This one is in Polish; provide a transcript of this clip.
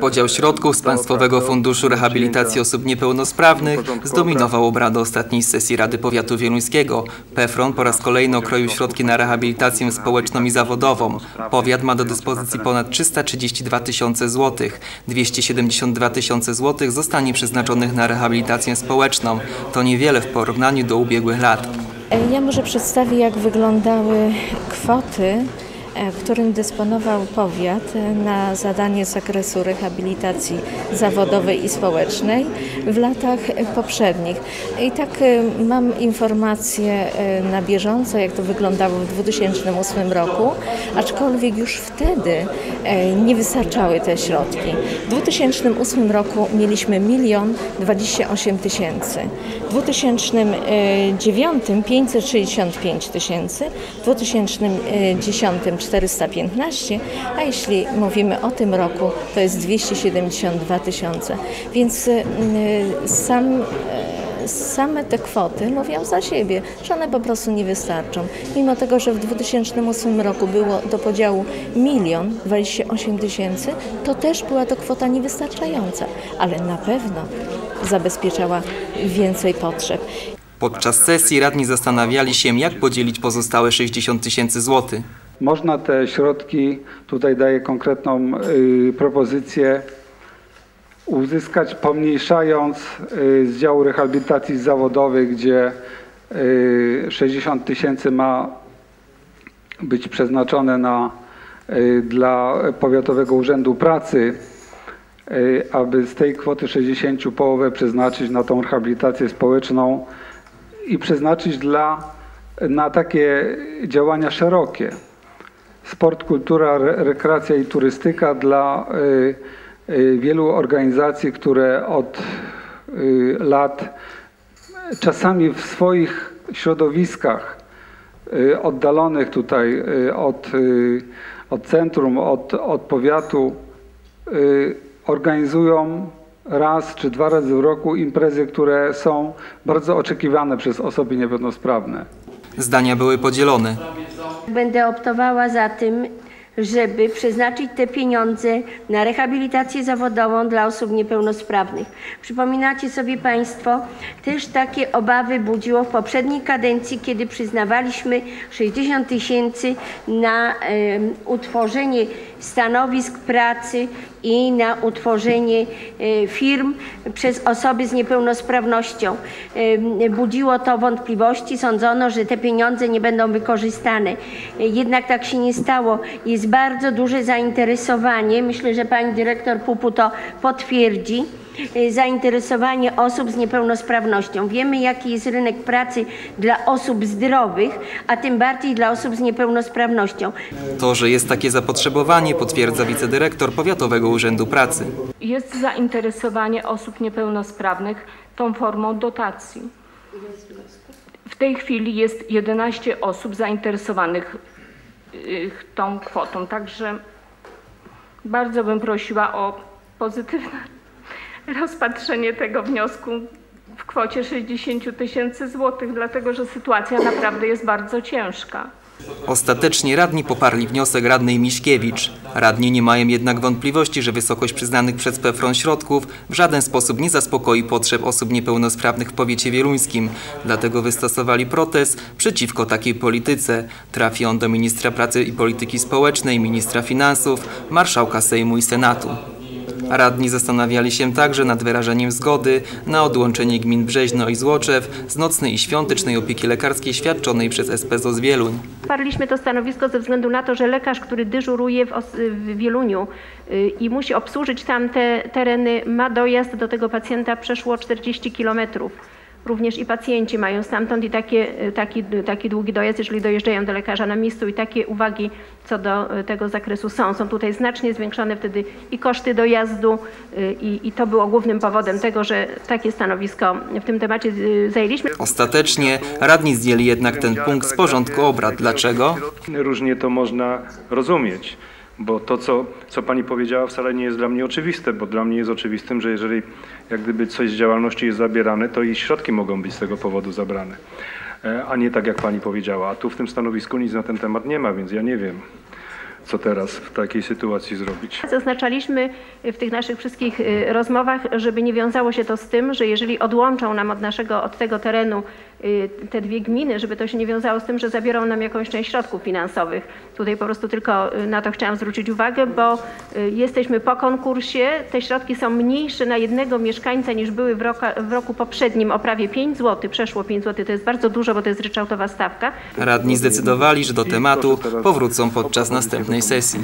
Podział środków z Państwowego Funduszu Rehabilitacji Osób Niepełnosprawnych zdominował obrady ostatniej sesji Rady Powiatu Wieluńskiego. PEFRON po raz kolejny okroił środki na rehabilitację społeczną i zawodową. Powiat ma do dyspozycji ponad 332 tysiące złotych. 272 tysiące złotych zostanie przeznaczonych na rehabilitację społeczną. To niewiele w porównaniu do ubiegłych lat. Ja może przedstawię, jak wyglądały kwoty, którym dysponował powiat e, na zadanie z zakresu rehabilitacji zawodowej i społecznej w latach e, poprzednich. I tak e, mam informacje e, na bieżąco, jak to wyglądało w 2008 roku, aczkolwiek już wtedy e, nie wystarczały te środki. W 2008 roku mieliśmy milion 28 tysięcy. W 2009 565 tysięcy, w 2010 415, a jeśli mówimy o tym roku, to jest 272 tysiące. Więc y, sam, y, same te kwoty mówią za siebie, że one po prostu nie wystarczą. Mimo tego, że w 2008 roku było do podziału milion 28 tysięcy, to też była to kwota niewystarczająca, ale na pewno zabezpieczała więcej potrzeb. Podczas sesji radni zastanawiali się, jak podzielić pozostałe 60 tysięcy złotych. Można te środki, tutaj daję konkretną y, propozycję, uzyskać pomniejszając y, z działu rehabilitacji zawodowej, gdzie y, 60 tysięcy ma być przeznaczone na, y, dla Powiatowego Urzędu Pracy, y, aby z tej kwoty 60 połowę przeznaczyć na tą rehabilitację społeczną i przeznaczyć dla, na takie działania szerokie sport, kultura, re- rekreacja i turystyka dla y, y, wielu organizacji, które od y, lat czasami w swoich środowiskach oddalonych tutaj od, od centrum, od, od powiatu organizują raz czy dwa razy w roku imprezy, które są bardzo oczekiwane przez osoby niepełnosprawne. Zdania były podzielone. Będę optowała za tym, żeby przeznaczyć te pieniądze na rehabilitację zawodową dla osób niepełnosprawnych. Przypominacie sobie Państwo, też takie obawy budziło w poprzedniej kadencji, kiedy przyznawaliśmy 60 tysięcy na em, utworzenie stanowisk pracy i na utworzenie e, firm przez osoby z niepełnosprawnością. Em, Budziło to wątpliwości, sądzono, że te pieniądze nie będą wykorzystane. Jednak tak się nie stało. Jest bardzo duże zainteresowanie, myślę, że pani dyrektor Pupu to potwierdzi, e, zainteresowanie osób z niepełnosprawnością. Wiemy, jaki jest rynek pracy dla osób zdrowych, a tym bardziej dla osób z niepełnosprawnością. To, że jest takie zapotrzebowanie, potwierdza wicedyrektor Powiatowego Urzędu Pracy. jest zainteresowanie osób niepełnosprawnych tą formą dotacji. W tej chwili jest 11 osób zainteresowanych y, tą kwotą, także bardzo bym prosiła o pozytywne rozpatrzenie tego wniosku w kwocie 60 tysięcy złotych, dlatego że sytuacja naprawdę jest bardzo ciężka. Ostatecznie radni poparli wniosek radnej Miśkiewicz. Radni nie mają jednak wątpliwości, że wysokość przyznanych przez PEFRON środków w żaden sposób nie zaspokoi potrzeb osób niepełnosprawnych w powiecie wieluńskim. Dlatego wystosowali protest przeciwko takiej polityce. Trafi on do ministra pracy i polityki społecznej, ministra finansów, marszałka Sejmu i Senatu. Radni zastanawiali się także nad wyrażeniem zgody na odłączenie gmin Brzeźno i Złoczew z nocnej i świątecznej opieki lekarskiej świadczonej przez SPZOZ Wieluń. Poparliśmy to stanowisko ze względu na to, że lekarz, który dyżuruje w, w Wieluniu y, i musi obsłużyć tamte tereny, ma dojazd do tego pacjenta przeszło 40 kilometrów. Również i pacjenci mają stamtąd i takie, y, taki, taki długi dojazd, jeżeli dojeżdżają do lekarza na miejscu i takie uwagi co do y, tego zakresu są. Są tutaj znacznie zwiększone wtedy i koszty dojazdu y, i, i to było głównym powodem tego, że takie stanowisko w tym temacie y, zajęliśmy. Ostatecznie radni zdjęli jednak ten punkt z porządku obrad. Dlaczego? Różnie to można rozumieć, bo to, co, co pani powiedziała, wcale nie jest dla mnie oczywiste, bo dla mnie jest oczywistym, że jeżeli jak gdyby coś z działalności jest zabierane, to i środki mogą być z tego powodu zabrane, E, a nie tak jak pani powiedziała. A tu w tym stanowisku nic na ten temat nie ma, więc ja nie wiem. co teraz w takiej sytuacji zrobić. Zaznaczaliśmy w tych naszych wszystkich y, rozmowach, żeby nie wiązało się to z tym, że jeżeli odłączą nam od naszego, od tego terenu te dwie gminy, żeby to się nie wiązało z tym, że zabiorą nam jakąś część środków finansowych. Tutaj po prostu tylko y, na to chciałam zwrócić uwagę, bo y, jesteśmy po konkursie. Te środki są mniejsze na jednego mieszkańca niż były w roku, w roku poprzednim o prawie 5 zł, przeszło 5 zł. To jest bardzo dużo, bo to jest ryczałtowa stawka. Radni zdecydowali, że do tematu powrócą podczas następnej sesji.